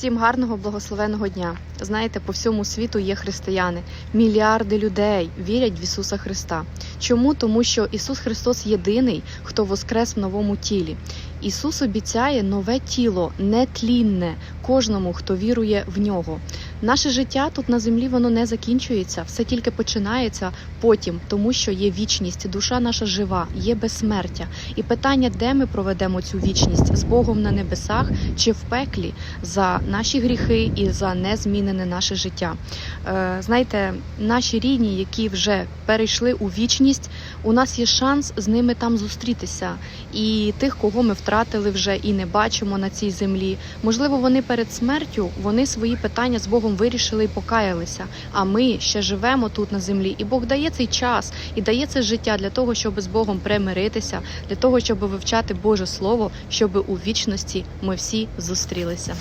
Всім гарного благословеного дня. Знаєте, по всьому світу є християни. Мільярди людей вірять в Ісуса Христа. Чому? Тому що Ісус Христос єдиний, хто воскрес в новому тілі. Ісус обіцяє нове тіло, нетлінне кожному, хто вірує в нього. Наше життя тут на землі воно не закінчується, все тільки починається потім, тому що є вічність, душа наша жива, є безсмертя. І питання, де ми проведемо цю вічність з Богом на небесах чи в пеклі за наші гріхи і за незмінене наше життя. Е, знаєте, наші рідні, які вже перейшли у вічність, у нас є шанс з ними там зустрітися. І тих, кого ми втратили вже і не бачимо на цій землі. Можливо, вони перед смертю вони свої питання з Богом вирішили і покаялися. А ми ще живемо тут на землі, і Бог дає цей час і дає це життя для того, щоб з Богом примиритися, для того, щоб вивчати Боже Слово, щоб у вічності ми всі зустрілися.